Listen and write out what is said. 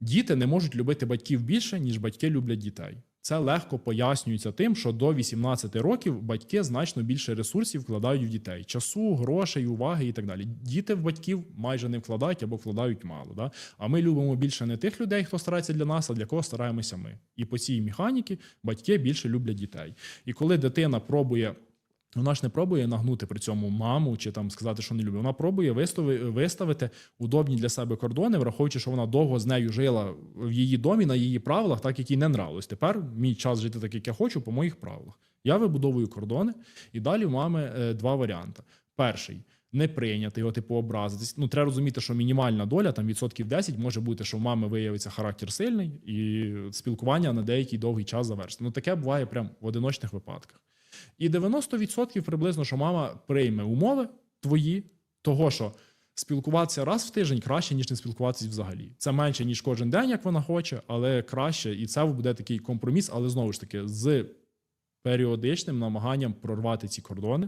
Діти не можуть любити батьків більше, ніж батьки люблять дітей. Це легко пояснюється тим, що до 18 років батьки значно більше ресурсів вкладають в дітей: часу, грошей, уваги і так далі. Діти в батьків майже не вкладають або вкладають мало. Да? А ми любимо більше не тих людей, хто старається для нас, а для кого стараємося ми. І по цій механіці батьки більше люблять дітей. І коли дитина пробує. Вона ж не пробує нагнути при цьому маму чи там сказати, що не любить. Вона пробує виставити удобні для себе кордони, враховуючи, що вона довго з нею жила в її домі на її правилах, так як їй не нравилось. Тепер мій час жити так, як я хочу, по моїх правилах. Я вибудовую кордони, і далі в мами е, два варіанти. Перший не прийняти його, типу, образитись. Ну, треба розуміти, що мінімальна доля, там відсотків 10, може бути, що в мами виявиться характер сильний, і спілкування на деякий довгий час завершиться. Ну, таке буває прям в одиночних випадках. І 90% приблизно, що мама прийме умови твої, того, що спілкуватися раз в тиждень краще, ніж не спілкуватися взагалі. Це менше, ніж кожен день, як вона хоче, але краще. І це буде такий компроміс, але знову ж таки, з періодичним намаганням прорвати ці кордони